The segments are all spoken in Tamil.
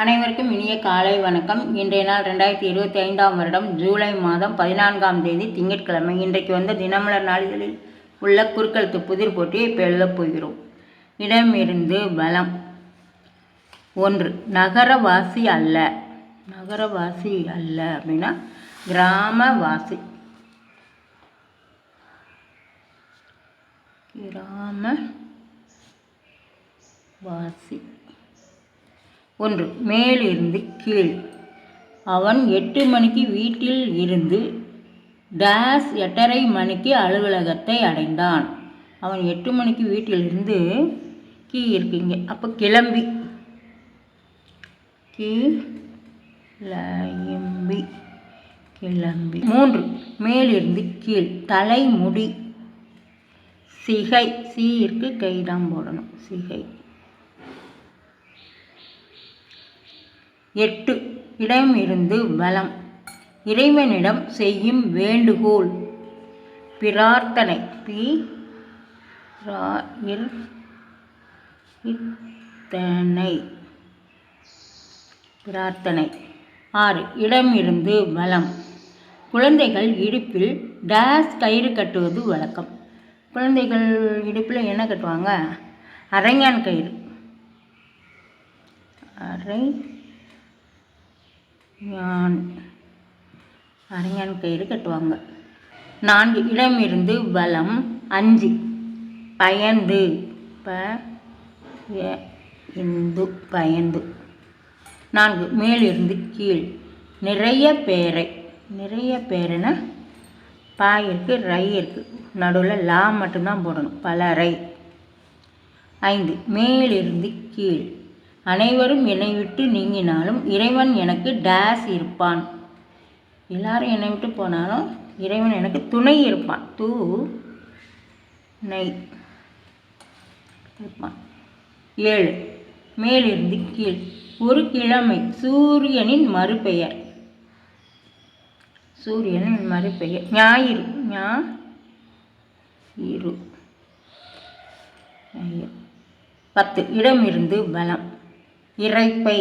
அனைவருக்கும் இனிய காலை வணக்கம். இன்றைய நாள் ரெண்டாயிரத்தி இருபத்தி ஐந்தாம் வருடம் ஜூலை மாதம் பதினான்காம் தேதி திங்கட்கிழமை. இன்றைக்கு வந்த தினமலர் நாளிதழில் உள்ள குறுக்கெழுத்து புதிர் போட்டியை இப்போ எழுதப் போகிறோம். இடமிருந்து பலம் ஒன்று நகரவாசி அல்ல. நகரவாசி அல்ல அப்படின்னா கிராமவாசி. கிராம வாசி ஒன்று மேலிருந்து கீழ். அவன் எட்டு மணிக்கு வீட்டில் இருந்து டேஸ் எட்டரை மணிக்கு அலுவலகத்தை அடைந்தான். அவன் எட்டு மணிக்கு வீட்டிலிருந்து கீ இருக்குங்க. அப்போ கிளம்பி. கிளம்பி கிளம்பி. மூன்று மேலிருந்து கீழ். தலைமுடி. சிகை. சீருக்கு கை தான் போடணும். சிகை. எட்டு. இடம் இருந்து பலம் இறைவனிடம் செய்யும் வேண்டுகோள். பிரார்த்தனை. பி. ரா- இத்தனை. பிரார்த்தனை. ஆறு. இடம் இருந்து பலம் குழந்தைகள் இடுப்பில் டேஸ் கயிறு கட்டுவது வழக்கம். குழந்தைகள் இடுப்பில் என்ன கட்டுவாங்க? அரைஞான் கயிறு. அரை ஞான் கயிறு கட்டுவாங்க. நான்கு இடம் இருந்து பலம் அஞ்சு பயந்து ப இந்து பயந்து. நான்கு மேலிருந்து கீழ். நிறைய பேரை நிறைய பேருனா பாய் இருக்குது ரை இருக்குது நடுவில் லா மட்டும்தான் போடணும் பலரை ஐந்து மேலிருந்து கீழ். அனைவரும் என்னை விட்டு நீங்கினாலும் இறைவன் எனக்கு டேஸ் இருப்பான். எல்லாரும் என்னை விட்டு போனாலும் இறைவன் எனக்கு துணை இருப்பான். தூ நை இருப்பான். ஏழு மேலிருந்து கீழ். ஒரு கிழமை சூரியனின் மறுபெயர். சூரியனின் மறுபெயர். ஞாயிறு ஞா இரு பத்து இடம் இருந்து பலம் இறைப்பை.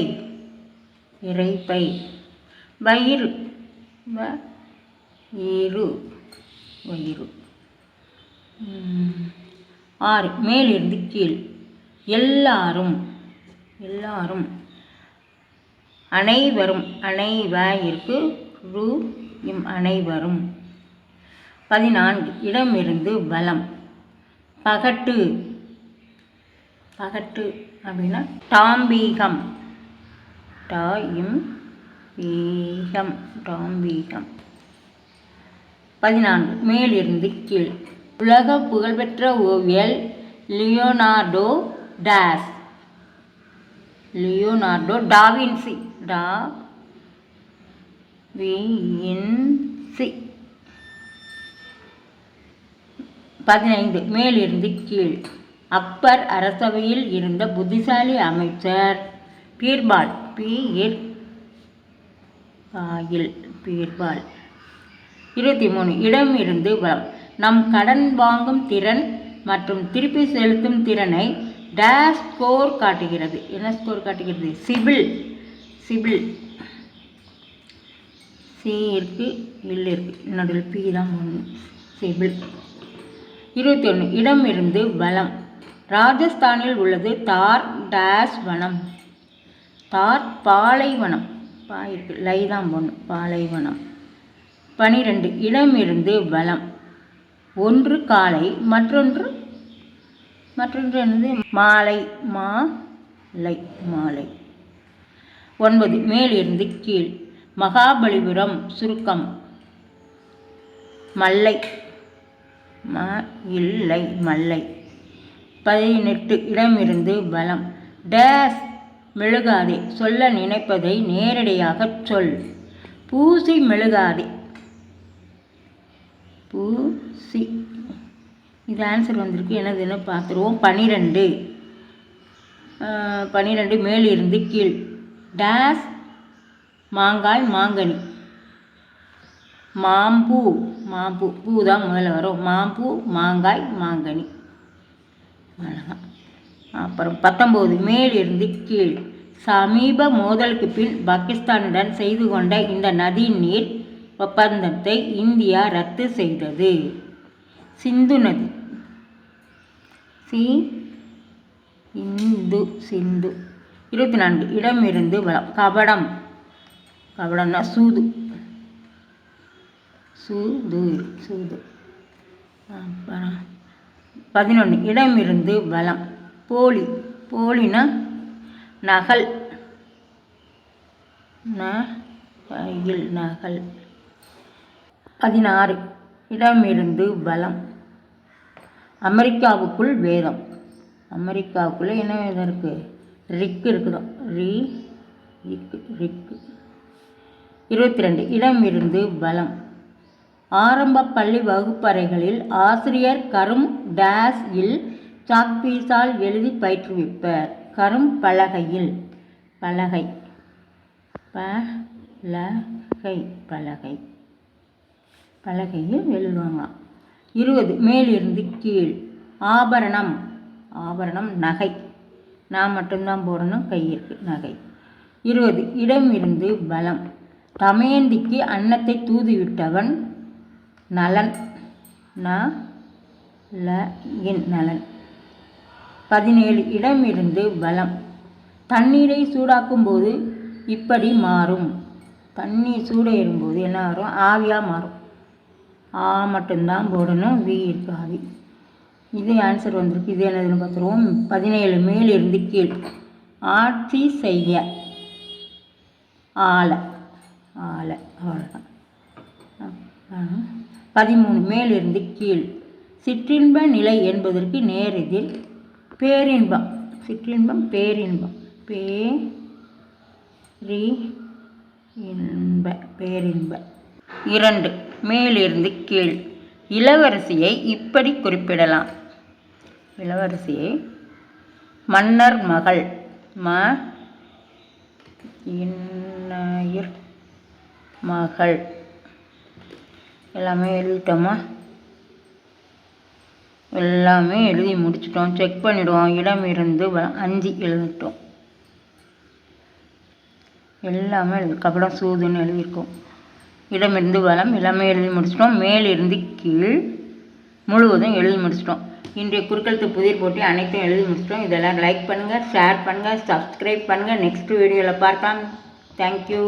இறைப்பை. வயிறு. வ இரு. வயிறு. ஆறு. மேலிருந்து கீழ். எல்லாரும். எல்லாரும். அனைவரும். அனைவருக்கு ரு இம் அனைவரும். பதினான்கு. இடமிருந்து பலம் பகட்டு. பகட்டு அப்படின்னா டாம்பீகம். டாயும் ஈகம் டாம்பீகம். பதினான்கு மேலிருந்து கீழ். உலக புகழ்பெற்ற ஓவியல் Leonardo days. Leonardo da Vinci da Vinci. பதினைந்து மேலிருந்து கீழ். அப்பர் அரசவையில் இருந்த புத்திசாலி அமைச்சர் பீர்பால் பி இர் பீர்பால். இருபத்தி மூணு இடம் இருந்து பலம் நம் கடன் வாங்கும் திறன் மற்றும் திருப்பி செலுத்தும் திறனை டேஷ் ஸ்கோர் காட்டுகிறது. என்ன ஸ்கோர் காட்டுகிறது? சிபில் சிபில். சி இருக்கு இல் இருக்கு. நடுவில் பி தான் ஒன்று சிபில். இருபத்தி ஒன்று இடம் இருந்து பலம் ராஜஸ்தானில் உள்ளது தார் டேஷ் வனம். தார் பாலைவனம். பாயிருக்கு இருக்கு லை தான் பாலைவனம். பனிரெண்டு இடம் இருந்து ஒன்று காலை மற்றொன்று மற்றொன்று என்னது? மாலை மாலை மாலை. ஒன்பது மேலிருந்து கீழ். மகாபலிபுரம் சுருக்கம். மல்லை. ம இல்லை மல்லை. பதினெட்டு இடமிருந்து பலம். டேஸ் மெழுகாதே சொல்ல நினைப்பதை நேரடியாகச் சொல். பூசி மெழுகாதே. பூசி. இது ஆன்சர் வந்திருக்கு. என்னதுன்னு பார்த்துருவோம். பனிரெண்டு. பனிரெண்டு மேலிருந்து கீழ். டேஸ் மாங்காய் மாங்கனி. மாம்பூ மாம்பூ. பூ தான் முதல்ல வரும். மாம்பூ மாங்காய் மாங்கனி. அவ்வளோதான் அப்புறம் பத்தொம்போது மேலிருந்து கீழ். சமீப மோதலுக்கு பின் பாகிஸ்தானுடன் செய்து கொண்ட இந்த நதி நீர் ஒப்பந்தத்தை இந்தியா ரத்து செய்தது. சிந்து நதி. சி. இந்து சிந்து. இருபத்தி நான்கு இடமிருந்து வளம் கபடம். கபடம்னா சூது. சூது சூது. அப்புறம் பதினொன்று இடமிருந்து வளம் போலி. போலினா நகல். நகையில் நகல். பதினாறு. இடமிருந்து வளம் அமெரிக்காவுக்குள் வேதம். அமெரிக்காவுக்குள்ளே என்ன வேதம் இருக்குது ரிக்கு இருக்குதோ? ரி ரிக்கு ரிக்கு இருபத்தி ரெண்டு. இடமிருந்து பலம் ஆரம்ப பள்ளி வகுப்பறைகளில் ஆசிரியர் கரும் டேஸ் இல் சாக்பீஸால் எழுதி பயிற்றுவிப்பர். கரும் பலகையில். பலகை. பலகை. பலகை. பலகையில் எழுதுவாங்களாம் இருபது. மேலிருந்து கீழ். ஆபரணம். ஆபரணம் நகை. நான் மட்டும்தான் போடணும். கை நகை. இருபது. இடமிருந்து பலம். தமயந்திக்கு அன்னத்தை தூதுவிட்டவன் நலன். ந ல இன் நலன். பதினேழு இடமிருந்து பலம் தண்ணீரை சூடாக்கும் போது இப்படி மாறும். தண்ணீர் சூடேறும்போது என்ன வரும்? ஆவியாக மாறும். ஆ மட்டும்தான் போடணும் வி இருக்கு ஆவி. இது ஆன்சர் வந்திருக்கு. இது என்னதுன்னு பார்த்துருவோம். பதினேழு மேலிருந்து கீழ். ஆட்சி செய்ய. ஆலை ஆலை அவ்வளோதான் அப்புறம் பதிமூணு மேலிருந்து கீழ். சிற்றின்ப நிலை என்பதற்கு நேரெதில் பேரின்பம். சிற்றின்பம் பேரின்பம். பே ரி இன்ப பேரின்ப. இரண்டு மேலிருந்து கீழ். இளவரசியை இப்படி குறிப்பிடலாம். இளவரசியை மன்னர் மகள் ம இன்னயிர் மகள். எல்லாமே எழுதிட்டோமா? எல்லாமே எழுதி முடிச்சிட்டோம். செக் பண்ணிவிடுவோம் இடம் இருந்து அஞ்சு எழுதிட்டோம். எல்லாமே எழுதி சூதுன்னு எழுதியிருக்கோம். இடமிருந்து வளம் எல்லாமே எழுதி முடிச்சிட்டோம். மேலிருந்து கீழ் முழுவதும் எழுதி முடிச்சிட்டோம். இன்றைய குறுக்கெழுத்து புதிர் போட்டி அனைத்தும் எழுதி முடிச்சிட்டோம். இதெல்லாம் லைக் பண்ணுங்கள் ஷேர் பண்ணுங்கள் சப்ஸ்கிரைப் பண்ணுங்கள் நெக்ஸ்ட் வீடியோவில் பார்க்கலாம். தேங்க்யூ